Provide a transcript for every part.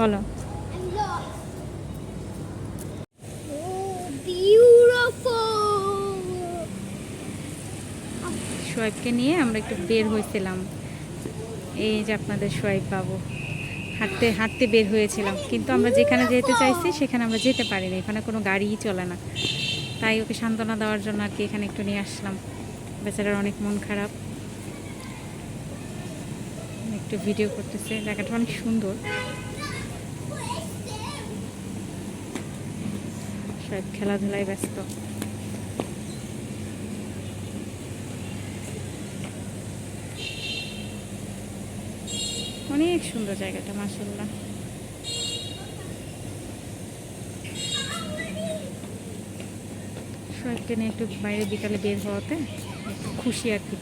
বলো. সোয়েবকে নিয়ে আমরা একটু বের হয়েছিলাম। এই যে আপনাদের সোয়েব বাবু। হাঁটতে হাঁটতে বের হয়েছিলাম। কিন্তু আমরা যেখানে যেতে চাইছি, সেখানে আমরা যেতে পারিনি। এখানে কোনো গাড়িই চলে না। তাই ওকে সান্ত্বনা দেওয়ার জন্য আর কি এখানে একটু নিয়ে আসলাম। বেচারার অনেক মন খারাপ। একটু ভিডিও করতেছে। জায়গাটা অনেক সুন্দর। সব খেলাধুলায় ব্যস্ত। অনেক সুন্দর জায়গাটা মাসাল্লাহ সবাইকে নিয়ে একটু বাইরে বিকালে বের হওয়াতে খুশি আর কি।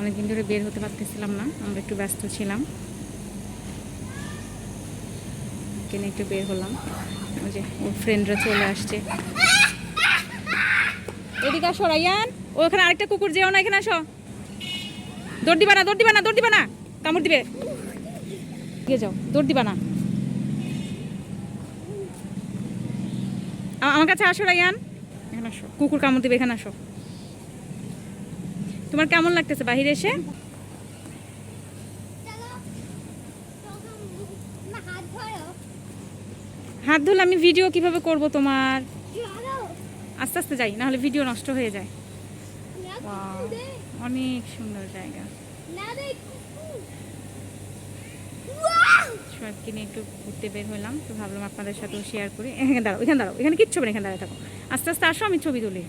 অনেকদিন ধরে বের হতে পারতেছিলাম না, আমরা একটু ব্যস্ত ছিলাম। ওকে নিয়ে একটু বের হলাম। ওই যে ওর ফ্রেন্ডরা চলে আসছে। এদিকে আসো রাইয়ান ও ওখানে আরেকটা কুকুর যেও না, এখানে আসো। দৌড় দিবা না, দৌড় দিবা না, দৌড় দিবা না। কামড় দিবে। গিয়ে যাও, দৌড় দিবা না। আমার কাছে আসো রাইয়ান এখানে আসো। কুকুর কামড় দিবে, এখানে আসো। তোমার কেমন লাগতেছে বাহিরে এসে? হাত ধরো। হাত ধুলে আমি ভিডিও কীভাবে করব তোমার? আস্তে আস্তে যাই, নাহলে ভিডিও নষ্ট হয়ে যায়। অনেক সুন্দর জায়গা। না দে কুকুর ওয়াও সবাইকে নিয়ে একটু ঘুরতে বের হলাম, তো ভাবলাম আপনাদের সাথেও শেয়ার করি। এখানে দাঁড়াও এখানে দাঁড়াও, এখানে কিচ্ছু হবে এখানে দাঁড়ায় থাকো। আস্তে আস্তে আসো, আমি ছবি তুলি।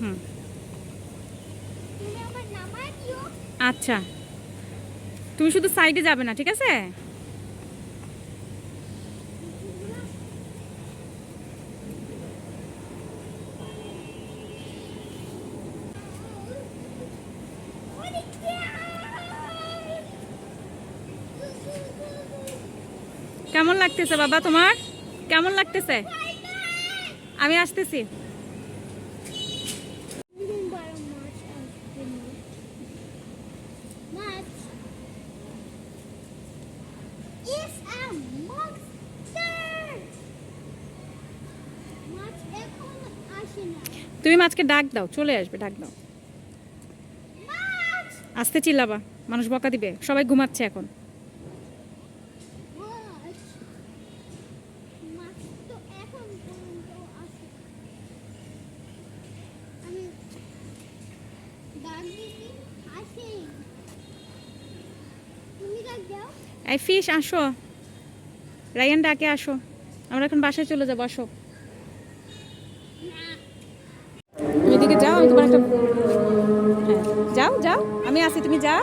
হুম। আচ্ছা। তুমি শুধু সাইডে যাবে না, ঠিক আছে? কেমন লাগতেছে বাবা তোমার কেমন লাগতেছে আমি আসতেছি। তুমি মাছকে ডাক দাও, চলে আসবে, ডাক দাও! আসতে চিল্লাবা, মানুষ বকা দিবে, সবাই ঘুমাচ্ছে এখন মাছ! মাছ তো এখন পর্যন্ত আসে না। আমি ডাক দিছি, আসেই। তুমি ডাক দাও এই ফিশ, আসো। রায়ান ডাকে, আসো। আমরা এখন বাসায় চলে যাব, আসো। তুমি এদিকে যাও আমি তোমার একটা হ্যাঁ যাও যাও। আমি আসি তুমি যাও।